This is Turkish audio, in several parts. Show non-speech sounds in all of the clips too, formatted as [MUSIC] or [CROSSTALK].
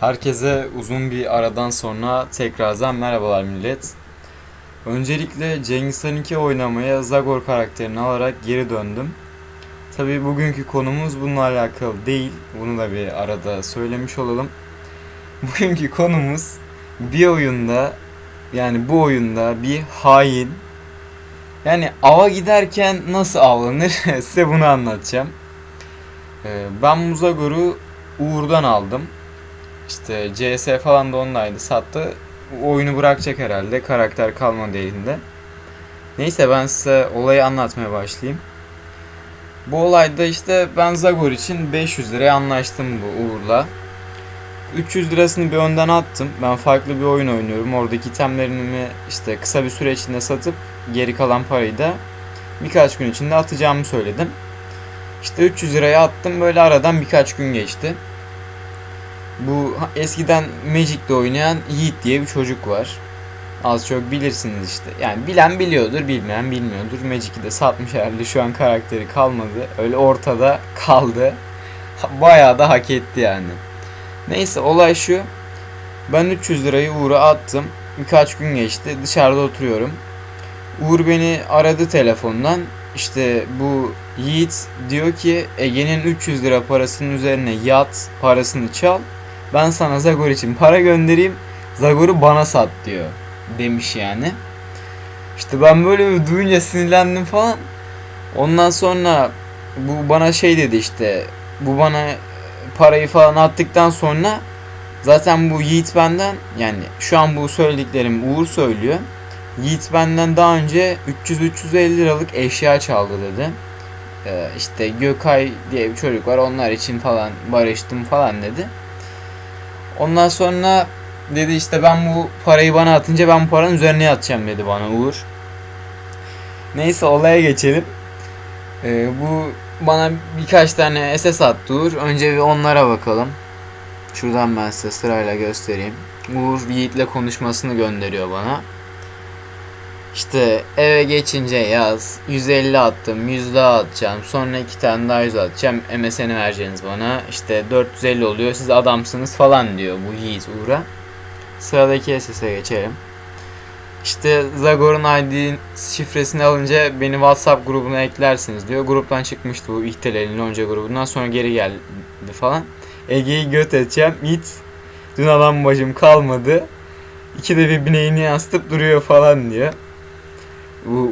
Herkese uzun bir aradan sonra tekrardan merhabalar millet. Öncelikle Cengiz Han 2 oynamaya Zagor karakterini alarak geri döndüm. Tabi bugünkü konumuz bununla alakalı değil. Bunu da bir arada söylemiş olalım. [LAUGHS] Bugünkü konumuz bir oyunda yani bu oyunda bir hain yani ava giderken nasıl avlanır [LAUGHS] size bunu anlatacağım. Ee, Ben Muzagor'u Uğur'dan aldım. İşte CS falan da ondaydı sattı. Oyunu bırakacak herhalde. Karakter kalmadı elinde. Neyse ben size olayı anlatmaya başlayayım. Bu olayda işte ben Zagor için 500 liraya anlaştım bu Uğur'la. 300 lirasını bir önden attım. Ben farklı bir oyun oynuyorum. Oradaki itemlerimi işte kısa bir süre içinde satıp geri kalan parayı da birkaç gün içinde atacağımı söyledim. İşte 300 liraya attım. Böyle aradan birkaç gün geçti. Bu eskiden Magic'te oynayan Yiğit diye bir çocuk var. Az çok bilirsiniz işte. Yani bilen biliyordur, bilmeyen bilmiyordur. Magic'i de satmış herhalde. Şu an karakteri kalmadı. Öyle ortada kaldı. Bayağı da hak etti yani. Neyse olay şu. Ben 300 lirayı Uğur'a attım. Birkaç gün geçti. Dışarıda oturuyorum. Uğur beni aradı telefondan. İşte bu Yiğit diyor ki Ege'nin 300 lira parasının üzerine yat parasını çal. Ben sana Zagor için para göndereyim. Zagor'u bana sat diyor. Demiş yani. İşte ben böyle bir duyunca sinirlendim falan. Ondan sonra bu bana şey dedi işte. Bu bana parayı falan attıktan sonra zaten bu Yiğit benden yani şu an bu söylediklerim Uğur söylüyor. Yiğit benden daha önce 300-350 liralık eşya çaldı dedi. Ee, işte Gökay diye bir çocuk var onlar için falan barıştım falan dedi. Ondan sonra dedi işte ben bu parayı bana atınca ben bu paranın üzerine yatacağım dedi bana Uğur. Neyse olaya geçelim. Ee, bu bana birkaç tane SS attı Uğur. Önce bir onlara bakalım. Şuradan ben size sırayla göstereyim. Uğur Yiğit'le konuşmasını gönderiyor bana. İşte eve geçince yaz. 150 attım. 100 daha atacağım. Sonra iki tane daha 100 atacağım. MSN'i vereceksiniz bana. İşte 450 oluyor. Siz adamsınız falan diyor bu Yiğit Uğur'a. Sıradaki SS'e geçelim. İşte Zagor'un ID şifresini alınca beni WhatsApp grubuna eklersiniz diyor. Gruptan çıkmıştı bu ihtilalin lonca grubundan sonra geri geldi falan. Ege'yi göt edeceğim. İt. Dün adam bacım kalmadı. İkide bir bineğini yansıtıp duruyor falan diyor.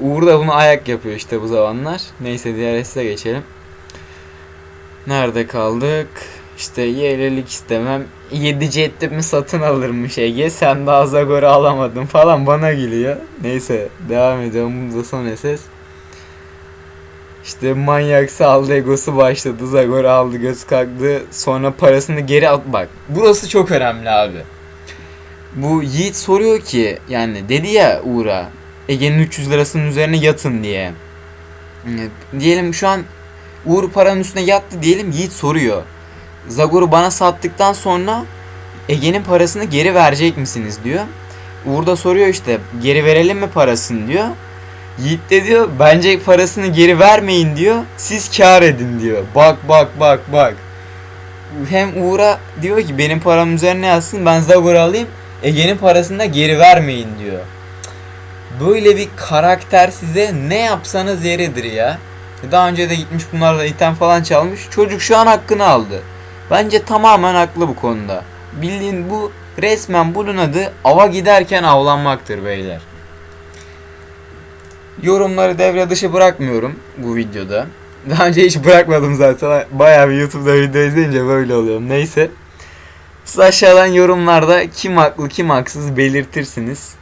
Uğur da bunu ayak yapıyor işte bu zamanlar. Neyse diğer SS'e geçelim. Nerede kaldık? İşte yeğlelik istemem. 7 cettimi satın alırmış Ege. Sen daha Zagor'u alamadın falan bana gülüyor. Neyse devam ediyorum. Bu da son SS. İşte manyak saldı egosu başladı. Zagor aldı göz kalktı. Sonra parasını geri at. Bak burası çok önemli abi. Bu Yiğit soruyor ki yani dedi ya Uğur'a Ege'nin 300 lirasının üzerine yatın diye. Diyelim şu an Uğur paranın üstüne yattı diyelim Yiğit soruyor. Zagor'u bana sattıktan sonra Ege'nin parasını geri verecek misiniz diyor. Uğur da soruyor işte geri verelim mi parasını diyor. Yiğit de diyor bence parasını geri vermeyin diyor. Siz kar edin diyor. Bak bak bak bak. Hem Uğur'a diyor ki benim param üzerine yazsın ben Zagor'u alayım. Ege'nin parasını da geri vermeyin diyor. Böyle bir karakter size ne yapsanız yeridir ya. Daha önce de gitmiş bunlarla item falan çalmış. Çocuk şu an hakkını aldı. Bence tamamen haklı bu konuda. Bildiğin bu resmen bunun adı ava giderken avlanmaktır beyler. Yorumları devre dışı bırakmıyorum bu videoda. Daha önce hiç bırakmadım zaten. Bayağı bir YouTube'da video izleyince böyle oluyorum. Neyse. Siz aşağıdan yorumlarda kim haklı kim haksız belirtirsiniz.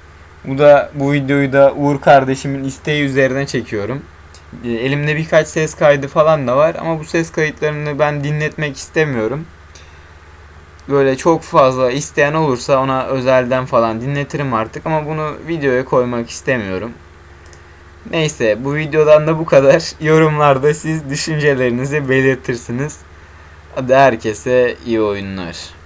Bu da bu videoyu da Uğur kardeşimin isteği üzerine çekiyorum. E, Elimde birkaç ses kaydı falan da var ama bu ses kayıtlarını ben dinletmek istemiyorum. Böyle çok fazla isteyen olursa ona özelden falan dinletirim artık ama bunu videoya koymak istemiyorum. Neyse bu videodan da bu kadar. [LAUGHS] Yorumlarda siz düşüncelerinizi belirtirsiniz. Hadi herkese iyi oyunlar.